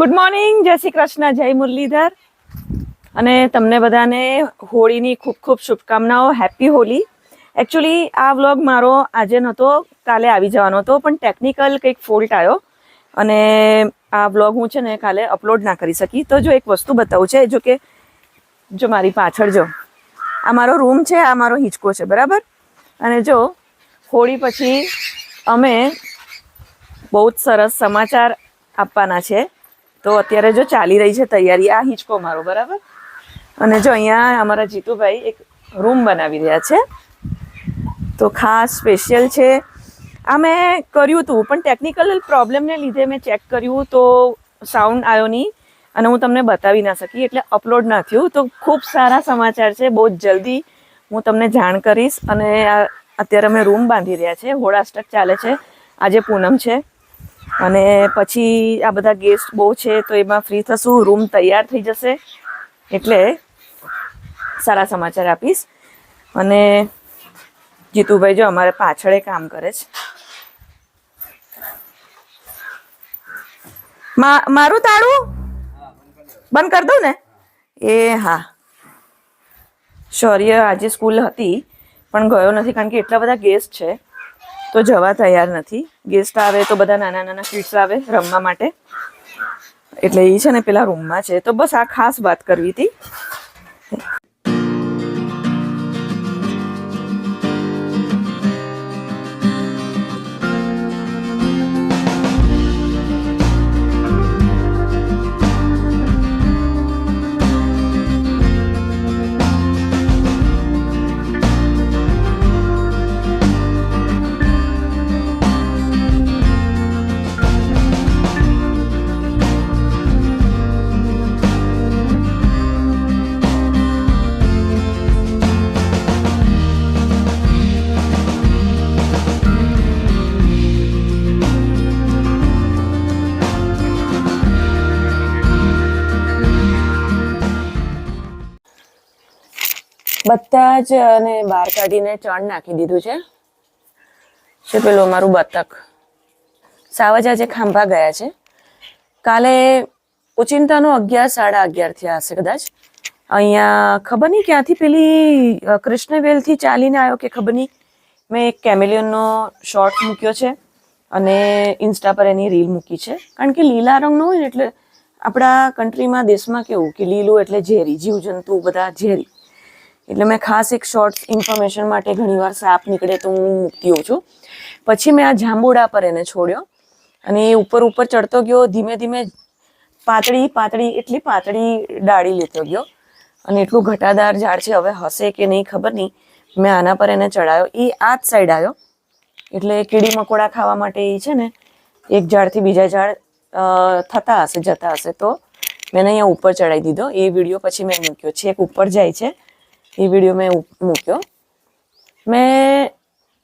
Good morning જય શ્રી કૃષ્ણ, જય મુરલીધર. અને તમને બધાને હોળીની ખૂબ ખૂબ શુભકામનાઓ. હેપી હોલી એકચ્યુઅલી આ વ્લોગ મારો આજે નહોતો, કાલે આવી જવાનો હતો, પણ ટેકનિકલ કંઈક ફોલ્ટ આવ્યો. અને આ વ્લોગ હું છે ને કાલે અપલોડ ના કરી શકી. તો જો એક વસ્તુ બતાવું છે, જો કે, જો મારી પાછળ જો, આ મારો રૂમ છે, આ મારો હિંચકો છે, બરાબર? અને જો, હોળી પછી અમે બહુ જ સરસ સમાચાર આપવાના છે. તો અત્યારે જો ચાલી રહી છે તૈયારી આ હિંચકો મારો, બરાબર? અને જો અહીંયા અમારા જીતુભાઈ એક રૂમ બનાવી રહ્યા છે. તો ખાસ સ્પેશિયલ છે. આ મેં કર્યું હતું પણ ટેકનિકલ પ્રોબ્લેમને લીધે મેં ચેક કર્યું તો સાઉન્ડ આવ્યો નહીં. અને હું તમને બતાવી ના શકી, એટલે અપલોડ ના થયું. તો ખૂબ સારા સમાચાર છે, બહુ જ જલ્દી હું તમને જાણ કરીશ. અને અત્યારે અમે રૂમ બાંધી રહ્યા છે. હોળાષ્ટક ચાલે છે. આજે પૂનમ છે. અને પછી આ બધા ગેસ્ટ બહુ છે, તો એમાં ફ્રી થશું. રૂમ તૈયાર થઈ જશે. એટલે સારા સમાચાર આપીશ. અને જીતુભાઈ જો અમારે પાછળ કામ કરે છે. મારું તાળું? બંધ કરી દઉં ને? એ હા. શૌર્ય આજે સ્કૂલ હતી, પણ ગયો નથી કારણ કે એટલા બધા ગેસ્ટ છે. તો જવા તૈયાર નથી. ગેસ્ટ આવે તો બધા નાના નાના કિડ્સ આવે રમવા માટે. એટલે એ છે ને પેલા રૂમમાં છે. તો બસ આ ખાસ વાત કરવી હતી. બધા જ અને બહાર કાઢીને ચણ નાખી દીધું છે. છે પેલું અમારું બતક. સાવજ આજે ખાંભા ગયા છે. કાલે ઓચિંતાનો અગિયાર સાડા અગિયાર થયા હશે કદાચ. અહીંયા ખબર નહીં ક્યાંથી પેલી કૃષ્ણવેલથી ચાલીને આવ્યો કે ખબર નહીં. મેં એક કેમેલિયનનો શોર્ટ મૂક્યો છે અને ઇન્સ્ટા પર એની રીલ મૂકી છે. કારણ કે લીલા રંગનો હોય ને એટલે આપણા કન્ટ્રીમાં, દેશમાં કેવું કે લીલું એટલે ઝેરી, જીવજંતુ બધા ઝેરી. એટલે મેં ખાસ એક શોર્ટ ઇન્ફોર્મેશન માટે ઘણીવાર સાપ નીકળે તો હું મૂકતી હોઉં છું. પછી મેં આ જાંબુડા પર એને છોડ્યો અને એ ઉપર ઉપર ચડતો ગયો, ધીમે ધીમે પાતળી પાતળી એટલી પાતળી ડાળી લેતો ગયો અને એટલું ઘટાદાર ઝાડ છે, હવે હશે કે નહીં ખબર નહીં. મેં આના પર એને ચડાયો. એ આ જ સાઈડ આવ્યો. એટલે કીડી મકોડા ખાવા માટે એ છે ને, એક ઝાડથી બીજા ઝાડ થતા હશે, જતા હશે તો મેં અહીંયા ઉપર ચડાવી દીધો. એ વીડિયો પછી મેં મૂક્યો. છે એક ઉપર જાય છે. એ વીડિયો મેં મૂક્યો. મેં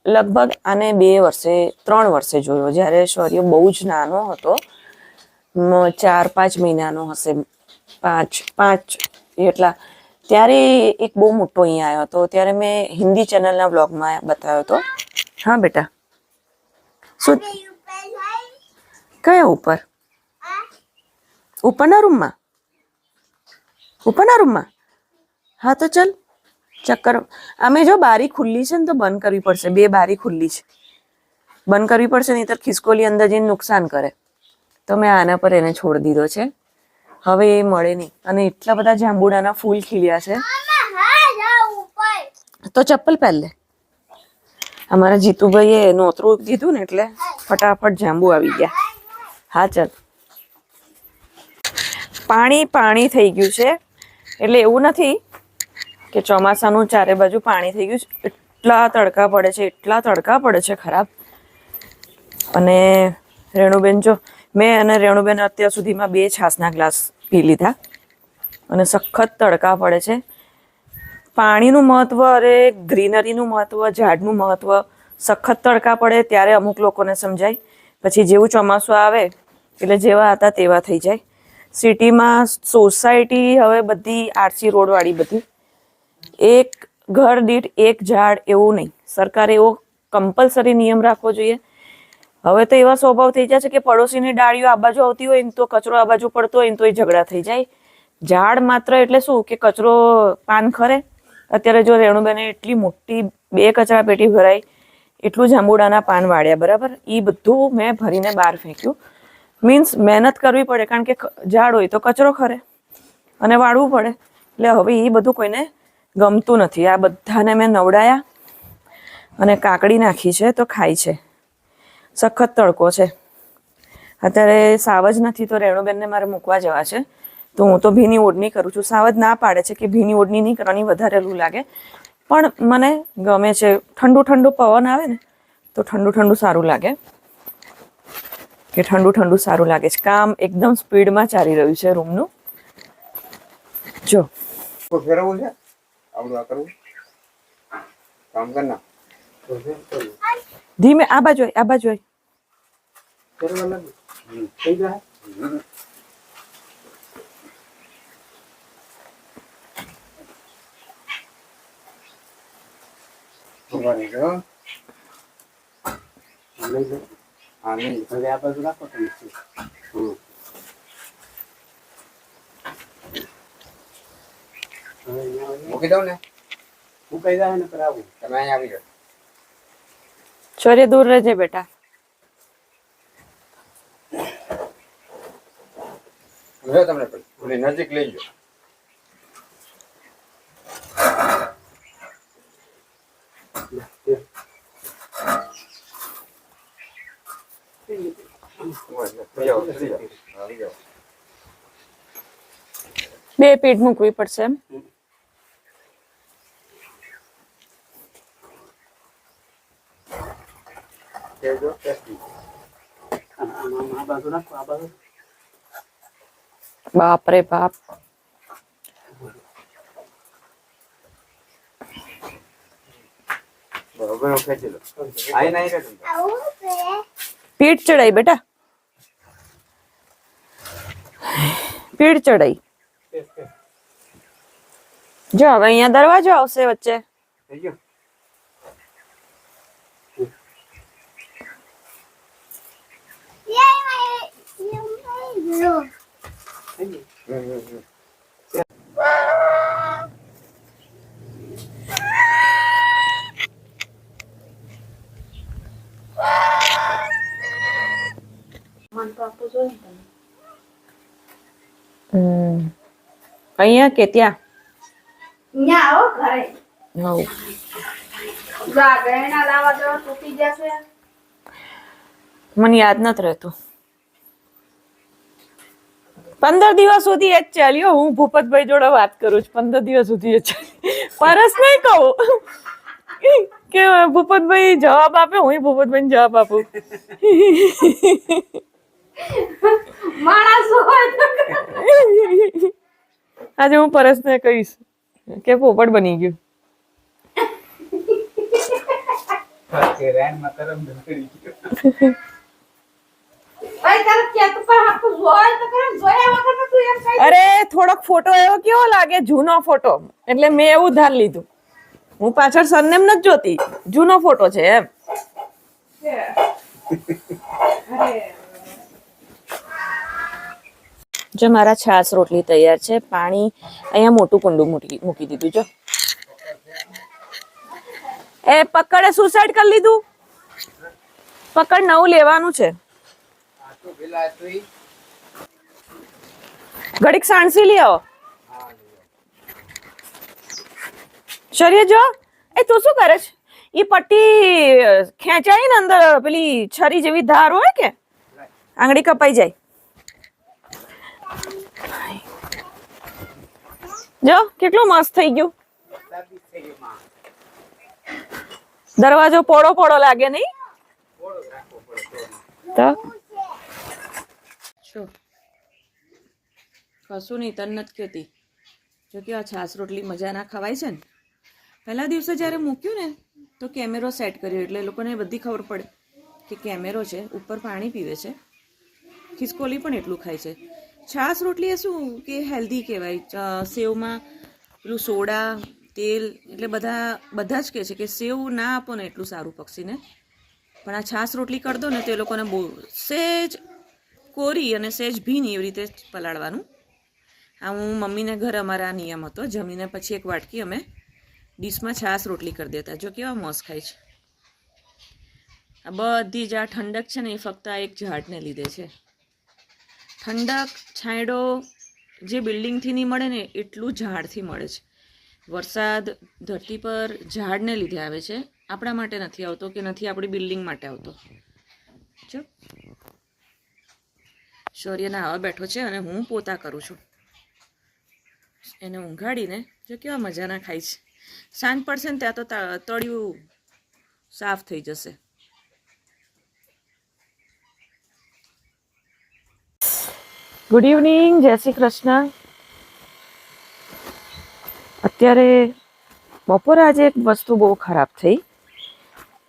લગભગ આને બે વર્ષે ત્રણ વર્ષે જોયો. જ્યારે શૌર્ય બહુ જ નાનો હતો ચાર પાંચ મહિનાનો હશે પાંચ પાંચ એટલા. ત્યારે એક બહુ મોટો અહીંયા આવ્યો હતો. ત્યારે મેં હિન્દી ચેનલના બ્લોગમાં બતાવ્યો હતો. હા બેટા. શું કયા ઉપર? ઉપરના રૂમમાં? ઉપરના રૂમમાં? હા તો ચલ. ચક્કર. અમે જો બારી ખુલ્લી છે ને તો બંધ કરવી પડશે. બે બારી ખુલ્લી છે. બંધ કરવી પડશે નહીં તો ખિસકોલી અંદર જઈને નુકસાન કરે. તો મેં આના પર એને છોડી દીધો છે. હવે એ મળે નહીં. અને એટલા બધા જાંબુડાના ફૂલ ખીલ્યા છે. તો ચપ્પલ પહેરલે અમારા જીતુભાઈએ નોતરું દીધું ને એટલે ફટાફટ જાંબુ આવી ગયા. હા, ચાલ. પાણી પાણી થઈ ગયું છે. એટલે એવું નથી કે ચોમાસાનું ચારે બાજુ પાણી થઈ ગયું છે. એટલા તડકા પડે છે, એટલા તડકા પડે છે ખરાબ. અને રેણુબેન જો, મેં અને રેણુબેન અત્યાર સુધીમાં બે છાસના ગ્લાસ પી લીધા. અને સખત તડકા પડે છે. પાણીનું મહત્ત્વ અરે ગ્રીનરીનું મહત્ત્વ ઝાડનું મહત્ત્વ સખત તડકા પડે ત્યારે અમુક લોકોને સમજાય. પછી જેવું ચોમાસું આવે, એટલે જેવા હતા તેવા થઈ જાય. સિટીમાં સોસાયટી હવે બધી આરસી રોડવાળી બધી. એક ઘર દીઠ એક ઝાડ એવું નહીં. સરકારે એવો કમ્પલસરી નિયમ રાખવો જોઈએ. હવે તો એવા સ્વભાવ થઈ જાય છે કે પડોશીની ડાળીઓ આ બાજુ આવતી હોય ને તો કચરો આ બાજુ પડતો હોય ને તો એ ઝઘડા થઈ જાય. ઝાડ માત્ર એટલે શું કે કચરો પાન ખરે? અત્યારે જો રેણુબેને એટલી મોટી બે કચરા પેટી ભરાઈ, એટલું જાંબુડાના પાન વાળ્યા, બરાબર? એ બધું મેં ભરીને બહાર ફેંક્યું. મીન્સ મહેનત કરવી પડે, કારણ કે ઝાડ હોય તો કચરો ખરે. અને વાળવું પડે. એટલે હવે એ બધું કોઈને ગમતું નથી. આ બધાને મેં નવડાયા અને કાકડી નાખી છે તો ખાય છે. સખત તડકો છે. અત્યારે સાવજ નથી તો રેણુબેનને મારે મૂકવા જવા છે. તો હું તો ભીની ઓઢણી કરું છું. સાવજ ના પાડે છે કે ભીની ઓઢણી નહીં કરવાની, વધારે લૂ લાગે. પણ મને ગમે છે. ઠંડુ ઠંડુ પવન આવે ને, તો ઠંડુ ઠંડુ સારું લાગે. કે ઠંડુ ઠંડુ સારું લાગે છે. કામ એકદમ સ્પીડમાં ચાલી રહ્યું છે રૂમનું. જો. ફેરવવું છે? આવડું આ કરવું કામ કર ના કરવું. ધીમે આ બાજુ આ બાજુ આય. ફેરવા થઈ જાય. આ બાજુ રાખો તમે હમ. હવે અહીંયા આવીએ. મૂકી દઉં ને? હું કહી જાય ને પર આવું તમે અહીંયા આવી જાઓ. શૌર્ય દૂર રહેજે બેટા. જો તમને પછી થોડી નજીક લઈ જાઓ. બે પીઠ મૂકવી પડશે એમ? બાપ રે બાપ બરોબર ખેંચી લો આઈ નહીં રે તમે પીઠ ચડાઈ બેટા પીઠ ચડાઈ જો હવે અહીંયા દરવાજો આવશે વચ્ચે થઈ ગયું હમ, હમ, હમ. હમ અહીંયા કે ત્યાં? ન્યા આવો ઘરે. હવ. જા ગયણા લાવવા જવા તૂટી જશે. મને યાદ નથી રહેતું. પંદર દિવસ સુધી એ જ ચાલ્યો હું ભૂપતભાઈ જોડે વાત કરું છું. પંદર દિવસ સુધી એ જ ચાલ્યું. પરસ નહીં કહું. કે ભૂપતભાઈ જવાબ આપે હું ભૂપતભાઈ જવાબ આપું. માણસ હોય તો. આજે હું પરસને કહીશ કે પોપટ બની ગયું. ભાઈ તારે ક્યાં તો પણ હાથું જોય તો કરે જોયા વગર તો તું એમ કહી અરે થોડોક ફોટો એવો કેવો લાગે? જૂનો ફોટો. એટલે મેં એવું ધાર લીધું. હું પાછળ સરનેમ નથી જોતી. જૂનો ફોટો છે એમ. જો મારા છાસ રોટલી તૈયાર છે, પાણી અહીંયા મોટું કુંડું મૂકી દીધું, જો. એ પકડે સુસાઇડ કરી લીધું. પકડ, નવું લેવાનું છે. ઘડીક સાણસી લઈ આવો. શરીર જો, એ તું શું કરે છે? એ પટ્ટી ખેંચાય ને અંદર, પેલી છરી જેવી ધાર હોય કે, આંગળી કપાઈ જાય. જો, કેટલું મસ્ત થઈ ગયું. દરવાજો પોળો પોળો લાગે નહીં? તો? કશું નહીં, તન નથી કહેતી. જો કે આ છાસ રોટલી મજા ના ખવાય છે ને. પહેલા દિવસે જ્યારે મૂક્યું ને, તો કેમેરો સેટ કર્યો. એટલે લોકોને બધી ખબર પડે કે કેમેરો છે, ઉપર પાણી પીવે છે. ખિસકોલી પણ એટલું ખાય છે. છાસ રોટલી એ શું કે હેલ્ધી કહેવાય? સેવમાં પેલું સોડા, તેલ એટલે બધા બધા જ કહે છે કે સેવ ના આપો ને એટલું સારું પક્ષીને. પણ આ છાશ રોટલી કરી દો ને તો એ લોકોને બહુ સહેજ કોરી અને સેજ ભીની એવી રીતે પલાળવાનું. આ હું મમ્મીને ઘર અમારા નિયમ હતો. જમીને પછી એક વાટકી અમે ડીશમાં છાશ રોટલી કરી દેતા. જો કેવા મોસ ખાય છે. આ બધી જ આ ઠંડક છે ને એ ફક્ત આ એક ઝાડને લીધે છે. ઠંડક, છાંયડો જે બિલ્ડિંગથી નહીં મળે ને, એટલું ઝાડથી મળે છે. વરસાદ, ધરતી પર ઝાડને લીધે આવે છે. આપણા માટે નથી આવતો કે નથી આપણી બિલ્ડિંગ માટે આવતો. જો. શૌર્ય આવા બેઠો છે અને હું પોતા કરું છું. એને ઊંઘાડીને જો કેવા મજાના ખાય છે. સાંજ પડશે ને ત્યાં તો, તળિયું સાફ થઈ જશે. ગુડ ઇવનિંગ જય શ્રી કૃષ્ણ. અત્યારે બપોરે આજે એક વસ્તુ બહુ ખરાબ થઈ.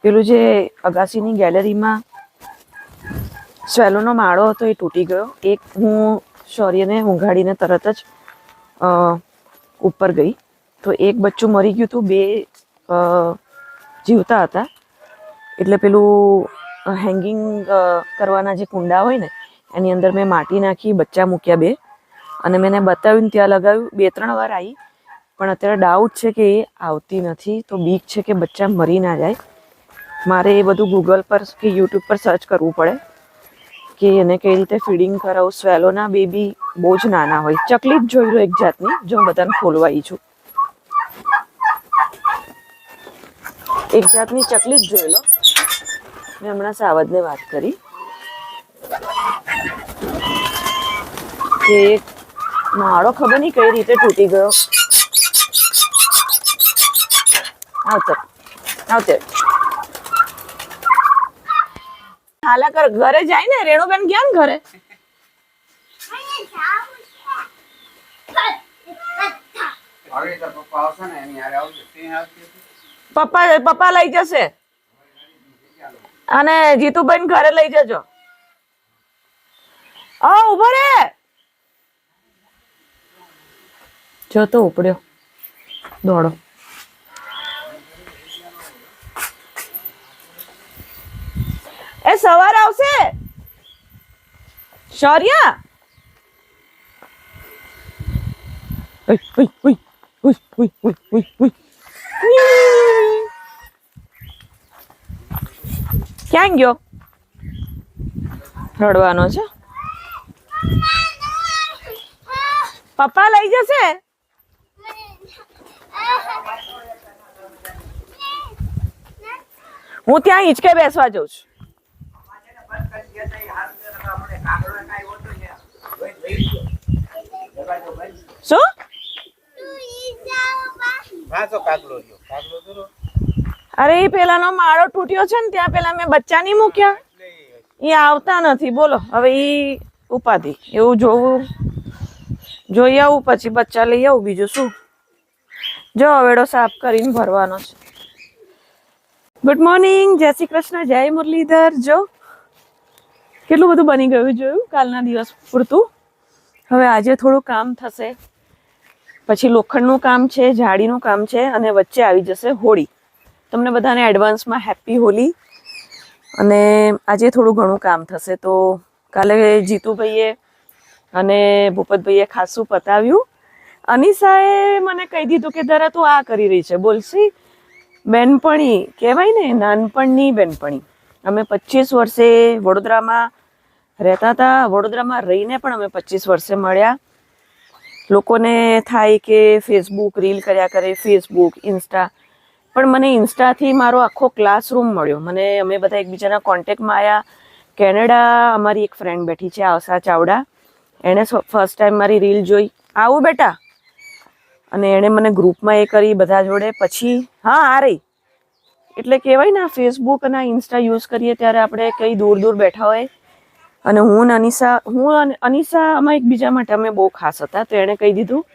પેલું જે અગાસીની ગેલેરીમાં સ્વેલોનો માળો હતો એ તૂટી ગયો. એક હું શૌર્યને ઊંઘાડીને તરત જ ઉપર ગઈ. તો એક બચ્ચું મરી ગયું હતું, બે જીવતા હતા. એટલે પેલું હેંગિંગ કરવાના જે કુંડા હોય ને એની અંદર મેં માટી નાખી, બચ્ચા મૂક્યા બે. અને મેં એને બતાવ્યું ત્યાં લગાવ્યું. બે, ત્રણ વાર આવી પણ અત્યારે ડાઉટ છે કે એ આવતી નથી. તો બીક છે કે બચ્ચા મરી ના જાય. મારે એ બધું ગૂગલ પર કે યુટ્યુબ પર સર્ચ કરવું પડે કે એને કઈ રીતે ફીડિંગ કરાવું. સ્વેલોના બેબી બહુ જ નાના હોય. ચકલી જ જોઈ લો એક જાતની, જો હું બધાને ખોલવાઈ છું. એક જાતની ચકલી જ જોઈ લો. મેં હમણાં સાવજને વાત કરી. એક માળો ખબર નહીં કઈ રીતે તૂટી ગયો. આવતર આવતર હાલા કર, ઘરે જાય ને, રેણુબેન ગયા ને ઘરે? પપ્પા પપ્પા લઈ જશે? અને જીતુબેન ઘરે લઈ જજો. આ ઊભો રે. જો તો ઉપડ્યો. દોડો. એ સવાર આવશે? શૌર્યા. ક્યાં ગયો? રડવાનો છે? પપ્પા લઈ જશે? હું ત્યાં હિંચકે બેસવા જઉં છું. શું. અરે એ પેલાનો માળો તૂટ્યો છે ને, ત્યાં પેલા મેં બચ્ચા નહીં મૂક્યા. એ આવતા નથી. બોલો, હવે એ ઉપાધિ. એવું જોવું. જોઈ આવું, પછી બચ્ચા લઈ આવું, બીજું શું? જો અવેડો સાફ કરીને ભરવાનો છે. ગુડ મોર્નિંગ જય શ્રી કૃષ્ણ, જય મુરલીધર. જો, કેટલું બધું બની ગયું જોયું કાલના દિવસ પૂરતું? હવે આજે થોડું કામ થશે. પછી લોખંડનું કામ છે, જાળીનું કામ છે અને વચ્ચે આવી જશે હોળી. તમને બધાને એડવાન્સમાં હેપી હોલી. અને આજે થોડું ઘણું કામ થશે. તો કાલે જીતુભાઈએ અને ભૂપતભાઈએ ખાસું પતાવ્યું. અનિશાએ મને કહી દીધું કે, દરા, તું આ કરી રહી છે. બોલશી, બેનપણી. કહેવાય ને, નાનપણની બેનપણી. અમે પચીસ વર્ષે વડોદરામાં રહેતા હતા. વડોદરામાં રહીને પણ અમે પચીસ વર્ષે મળ્યા. લોકોને થાય કે ફેસબુક રીલ કર્યા કરે ફેસબુક ઇન્સ્ટા પણ મને ઇન્સ્ટાથી મારો આખો ક્લાસરૂમ મળ્યો. મને, અમે બધા એકબીજાના કોન્ટેક્ટમાં આવ્યા કેનેડા અમારી એક ફ્રેન્ડ બેઠી છે, આશા ચાવડા. એણે ફર્સ્ટ ટાઈમ મારી રીલ જોઈ. આવું બેટા. અને એણે મને ગ્રુપમાં એ કરી બધા જોડે. પછી, હા, આ રહી. એટલે કહેવાય ને ફેસબુક અને ઇન્સ્ટા યુઝ કરીએ ત્યારે આપણે કઈ દૂર દૂર બેઠા હોય. અને હું અનિશા, હું અને અનિશા અમે એકબીજા માટે અમે બહુ ખાસ હતા, તો એણે કહી દીધું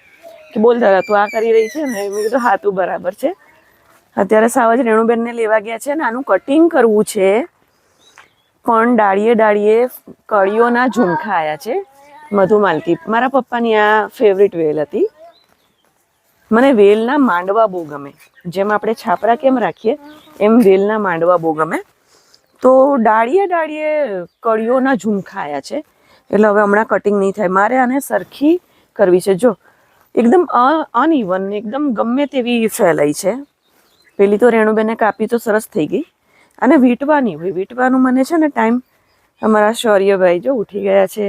કે બોલ દાદા, તું આ કરી રહી છે ને? મેં કીધું, હા, તું બરાબર છે. અત્યારે સાવજ રેણુબેનને લેવા ગયા છે ને, આનું કટિંગ કરવું છે. પણ ડાળીએ ડાળીએ કળીઓના ઝુમખા આવ્યા છે. મધુમાલતી, મારા પપ્પાની આ ફેવરિટ વેલ હતી. મને વેલના માંડવા બહુ ગમે. જેમ આપણે છાપરા કેમ રાખીએ એમ વેલના માંડવા બહુ ગમે. તો ડાળીએ ડાળીએ કળીઓના ઝુમખા આવ્યા છે. એટલે હવે હમણાં કટિંગ નહીં થાય. મારે આને સરખી કરવી છે. જો એકદમ અનઇવન એકદમ ગમે તેવી ફેલાઈ છે. પેલી તો રેણુબેને કાપી તો સરસ થઈ ગઈ. અને વીંટવાની હોય. વીંટવાનું મને છે ને ટાઈમ અમારા શૌર્યભાઈ જો ઉઠી ગયા છે.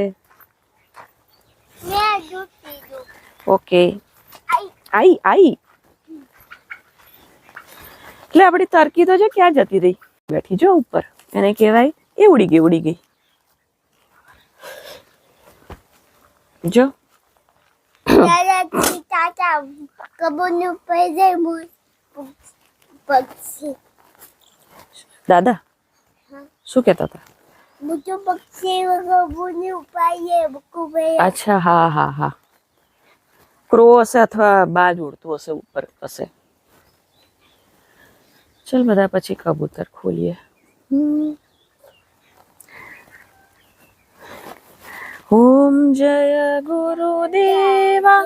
ઓકે આઈ આઈ આઈ એટલે આપણી તરકી તો જો ક્યાં જતી રહી? બેઠી જો ઉપર. એને કહેવાય એ ઉડી ગઈ ઉડી ગઈ. જો. દાદાજી તાતા કબૂતનું પૈદે પક્ષી. દાદા શું કહેતા હતા? મુજો પક્ષી કબૂતનું ઉપાઈએ બકુભાઈ અચ્છા હા હા હા. ક્રો હશે અથવા બાજ ઉડતું હશે ઉપર હશે? ચલ બધા પછી કબૂતર ખોલીએ. ઓમ જય ગુરુદેવા.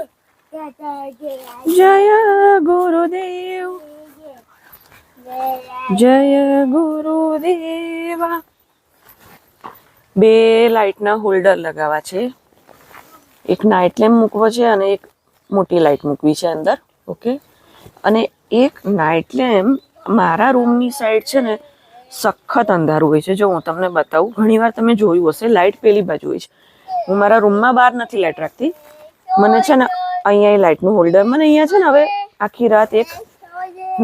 જય ગુરુદેવ. જય ગુરુદેવા. બે લાઇટના હોલ્ડર લગાવવા છે. એક નાઇટ લેમ્પ મૂકવો છે અને એક મોટી લાઇટ મૂકવી છે અંદર. ઓકે અને એક નાઇટ લેમ્પ મારા રૂમની સાઈડ છે ને સખત અંધારું હોય છે. જો હું તમને બતાવું ઘણીવાર તમે જોયું હશે લાઇટ પેલી બાજુ હોય છે. હું મારા રૂમમાં બહાર નથી લાઇટ રાખતી. મને છે ને અહીંયા લાઇટનું હોલ્ડર મને અહીંયા છે ને હવે આખી રાત એક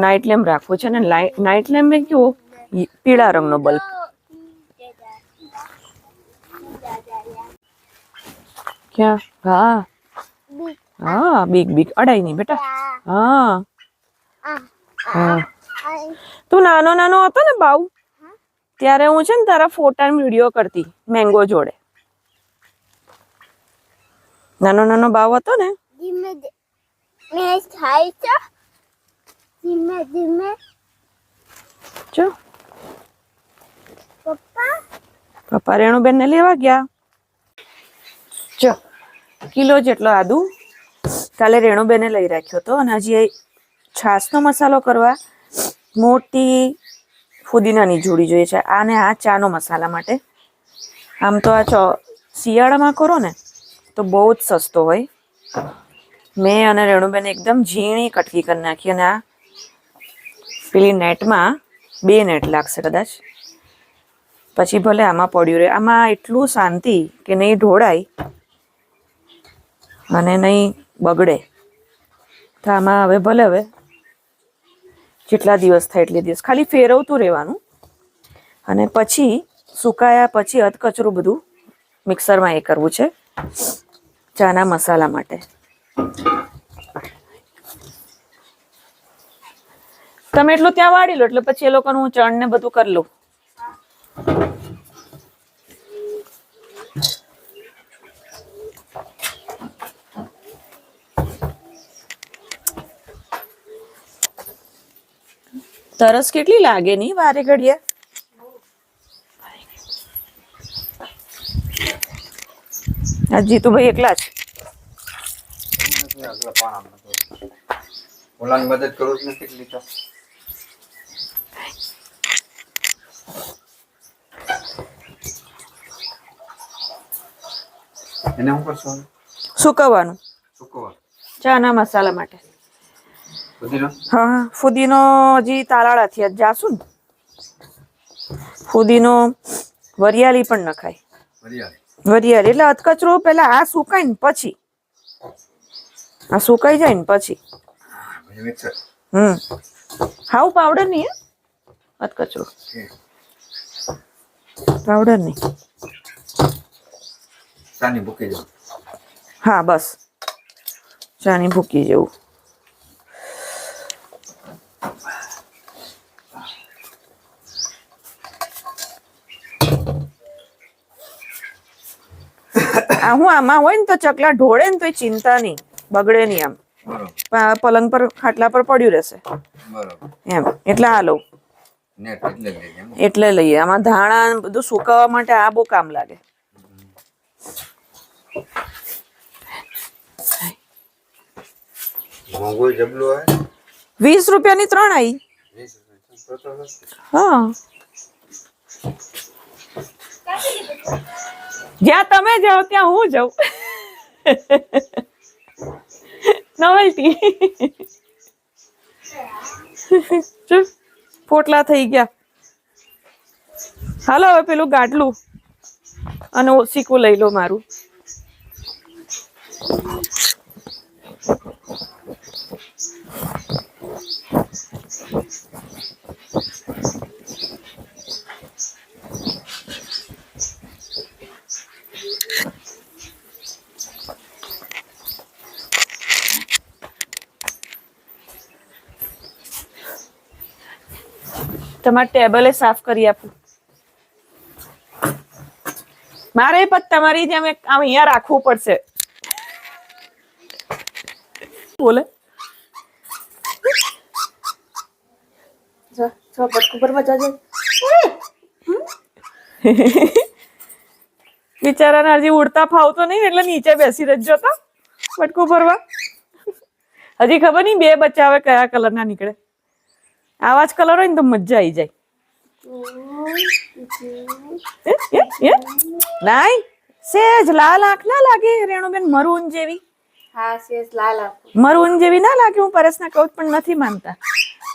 નાઇટ લેમ્પ રાખવો છે. અને નાઇટ લેમ્પ એ કેવો? પીળા રંગનો બલ્બ ક્યાં? હા. હા બીક બીક. અડાઈ નહીં બેટા. હા. હા. તું નાનો નાનો હતો ને બાઉ ત્યારે હું છે ને તારા ફોટા વીડિયો કરતી મેંગો જોડે. નાનો નાનો બાવ હતો ને? થાય ધીમે ધીમે. જો. પપ્પા? પપ્પા રેણુબેન ને લેવા ગયા. જો. કિલો જેટલો આદુ. કાલે રેણુબેને લઈ રાખ્યો હતો અને હજી એ છાસનો મસાલો કરવા મોટી ફુદીનાની જોડી જોઈએ છે. આને આ ચાનો મસાલા માટે. આમ તો આ શિયાળામાં કરો ને, તો બહુ જ સસ્તો હોય. મેં અને રેણુબેને એકદમ ઝીણી કટકી કરી નાખી અને આ પેલી નેટમાં બે નેટ લાગશે કદાચ. પછી ભલે આમાં પડ્યું રહે. આમાં એટલું શાંતિ કે નહીં ઢોળાય અને નહીં બગડે. તો આમાં હવે ભલે હવે. જેટલા દિવસ થાય એટલે દિવસ. ખાલી ફેરવતું રહેવાનું. અને પછી સુકાયા પછી અધકચરું બધું મિક્સરમાં એ કરવું છે. ચાના મસાલા માટે. તમે એટલું ત્યાં વાળી લો, એટલે પછી એ લોકોનું ચણ ને બધું કરી લઉં તરસ કેટલી લાગે નહીં વારે ઘડીએ? જીતુભાઈ એકલા જ. ઓલાની મદદ કરું જ નથી એટલી એને શું કરશો? સુકવવાનું. ચાના મસાલા માટે. હા ફુદીનો હજી તાલાળાથી જાશું ને. ફુદીનો વરિયાળી પણ નખાય. વરિયાળી. વરિયાળી. એટલે અધકચરો પેલા આ સુકાય ને પછી. આ સુકાઈ જાય ને પછી. હમ. હાવ પાવડર નહીં હે? અધકચરો. પાવડર નહીં. હા બસ. ચાની ભૂકી જેવું. હું આમાં હોય ને તો ચકલા ઢોળે ને તો ચિંતા નહીં. બગડે નહીં આમ. પલંગ પર ખાટલા પર પડ્યું રહેશે. એમ. એટલે આ લઉં. એટલે લઈએ આમાં ધાણા બધું સુકાવવા માટે આ બહુ કામ લાગે. જબલું હોય વીસ રૂપિયાની ત્રણ આવી. હા. જ્યાં તમે જાઓ, ત્યાં હું જાઉં. નોવેલ્ટી. પોટલા થઈ ગયા. હાલો, હવે પેલું ગાટલું અને ઓસીકું લઈ લો મારું. તમારે ટેબલે સાફ કરી આપું. મારે પણ તમારી જેમ આમ અહીંયા રાખવું પડશે. બોલે. જા જા પટકું ભરવા જાજે. બિચારાને હજી ઉડતા ફાવતો નહીં એટલે નીચે બેસી રહેજો તો પટકું ભરવા. હજી ખબર નહીં બે બચ્ચા હવે કયા કલરના નીકળે. આવા જ કલર હોય ને તો મજા આવી જાય. નાઈ સેજ લાલ આંખ ના લાગે રેણુબેન મરૂન જેવી. હા લાલ આપો મરૂન જેવી ના લાગે હું પરસ કહું પણ નથી માનતા.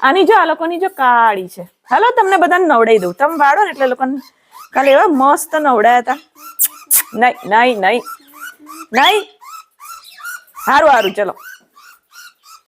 આની જો આ લોકોની જો કાળી છે. હાલો, તમને બધાને નવડાવી દઉં. તમે વાળો ને એટલે લોકોને કાલે એવા મસ્ત નવડાયા હતા. નહીં નહીં નહીં. નહીં. સારું સારું ચલો.